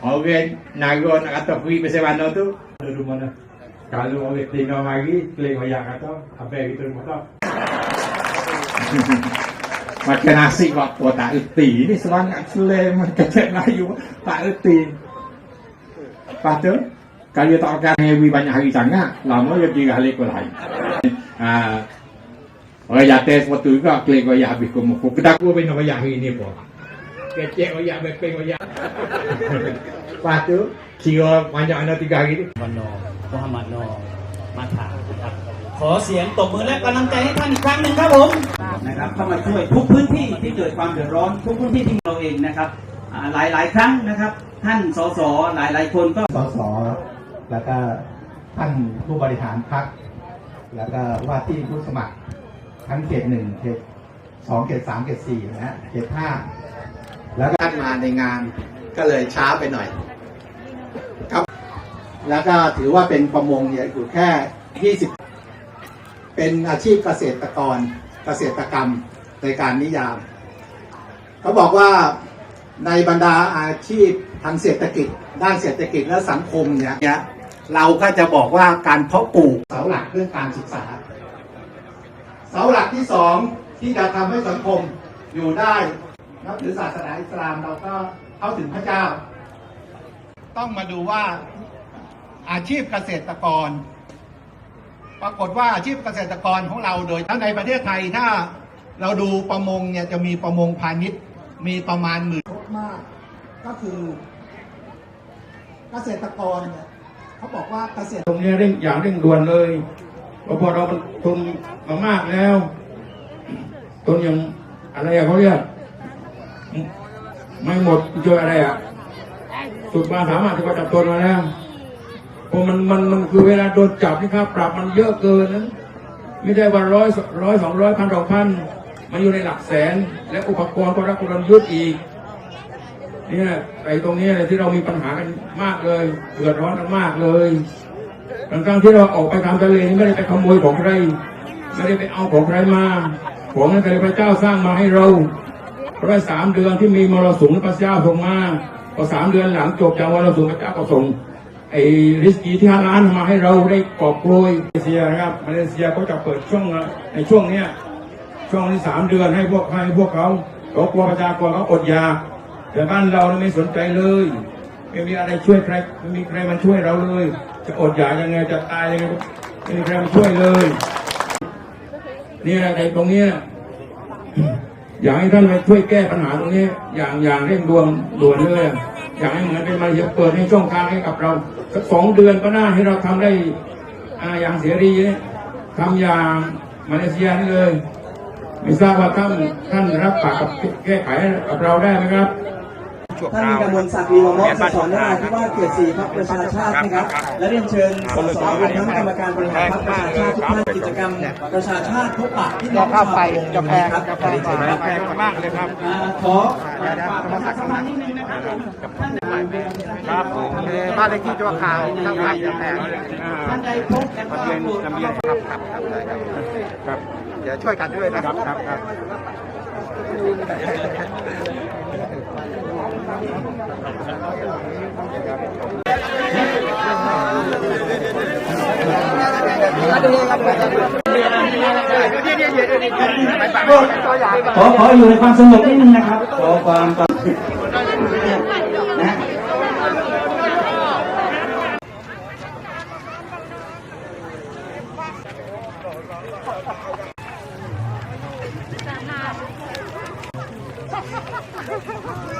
Orang naga nak kata pergi pasal mana tu? Ada mana. Kalau orang tengok mari, klik orang kata, habis kita rumah tak? Makan nasi waktu tak erti. Ini semangat selam, kacak layu, tak erti. Lepas tu, kalau tak akan hewi banyak hari sangat, lama dia pergi halik ke lain. Ha. Orang jatuh sepatu juga, klik orang habis kumuh. Kedaku apa yang hari ni pun. Kecek ayat, bepeng ayat. Lepas tu, kira banyak anak tiga hari ni. วันนอมุฮัมมัดนอมาถามนะครับขอเสียงตบมือและกำลังใจให้ท่านอีกครั้งหนึ่งครับผมนะครับเข้ามาช่วยทุกพื้นที่ที่เกิดความเดือดร้อนทุกพื้นที่ที่เราเองนะครับอ่าหลายหลายๆครั้งนะครับ ท่านสสหลายหลายๆคนก็สสแล้วก็ท่านผู้บริหารพรรคแล้วก็ว่าที่ผู้สมัครทั้งเขตหนึ่งเขตสองเขตสามเขตสี่นะฮะเขตห้า แล้วก็ท่านมาในงานก็เลยช้าไปหน่อย ครับ แล้วก็ถือว่าเป็นประมงเนี่ยอยู่แค่ 20 เป็นอาชีพเกษตรกรเกษตรกรรมในการนิยามเขาบอกว่าในบรรดาอาชีพทางเศรษฐกิจ ด้านเศรษฐกิจและสังคมเนี่ยเนี่ยเราก็จะบอกว่าการเพาะปลูกเสาหลักเรื่องการศึกษา เสาหลักที่สองที่จะทำให้สังคมอยู่ได้ นับถือศาสนาอิสลามเราก็เข้าถึงพระเจ้า ต้องมาดูว่าอาชีพเกษตรกร ปรากฏว่าอาชีพเกษตรกรของเราโดยถ้าในประเทศไทยถ้าเราดูประมงเนี่ยจะมีประมงพาณิชย์มีประมาณหมื่นมาก ก็คือเกษตรกรเนี่ยเขาบอกว่าเกษตรตรงนี้เร่งอย่างเร่งด่วนเลยเพราะพอเรามันทุนมามากแล้วทุนยังอะไรเขาเรียก ไม่หมดช่วยอะไรอะสุดมาสามารถที่จะจับตัวมาแล้วเพราะมันมันมันคือเวลาโดนจับนี่ครับ ปรับมันเยอะเกินนะไม่ได้ว่าร้อยร้อยสองร้อยพันสองพันมันอยู่ในหลักแสน และอุปกรณ์ก็รักกรยุทธ์อีกเนี่ยไอ้ตรงนี้เนี่ยที่เรามีปัญหากันมากเลยเดือดร้อนกันมากเลยทั้งที่เราออกไปตามทะเลนี่ไม่ได้ไปขโมยของใคร ไม่ได้ไปเอาของใครมา ของนั้นแต่พระเจ้าสร้างมาให้เรา เพราะสามเดือนที่มีมรสุมพระเจ้าส่งมาพอสามเดือนหลังจบจากมรสุมพระเจ้าก็ส่งไอ้ริสกีที่ห้าล้านมาให้เราได้กอบโกยมาเลเซียนะครับมาเลเซียเขาจะเปิดช่วงในช่วงเนี้ยช่วงที่สามเดือนให้พวกให้พวกเขาเขากลัวประชากรเขาอดอยากแต่บ้านเราไม่สนใจเลยไม่มีอะไรช่วยใครไม่มีใครมาช่วยเราเลย จะอดอยากยังไงจะตายยังไงไม่มีใครมาช่วยเลย นี่แหละในตรงเนี้ย อยากให้ท่านไปช่วยแก้ปัญหาตรงนี้ อย่างอย่างเร่งด่วนด่วนเลยอยากให้เหมือนเป็นมาเปิดให้ช่องทางให้กับเราสักสองเดือนก็น่าให้เราทำได้อ่าอย่างเสรีเนี่ยทำอย่างมาเลเซียนี่เลย ไม่ทราบว่าท่านท่านรับปากกับแก้ไขกับเราได้ไหมครับ ท่านกำมลศักดิ์ลีวมะสสนราธิวาสเขตสี่พรรคประชาชาตินะครับ และเรียนเชิญสสรวมทั้งกรรมการบริหารพรรคประชาชาติทุกท่านกิจกรรมประชาชาติพบปะที่น้องชาวประมงนะครับเรียนเชิญครับแพงมากเลยครับอ่าขอฝากประชาสัมพันธ์นิดนึงนะครับท่านครับบ้านเลขที่จังหวัดข่าวทั้งภาคแพงท่านใดพบกันก็โปรดเข้ามาครับครับครับเดี๋ยวช่วยกันด้วยนะครับครับครับ ขอขออยู่ในความสงบนิดนึงนะครับ ขอความนะนี่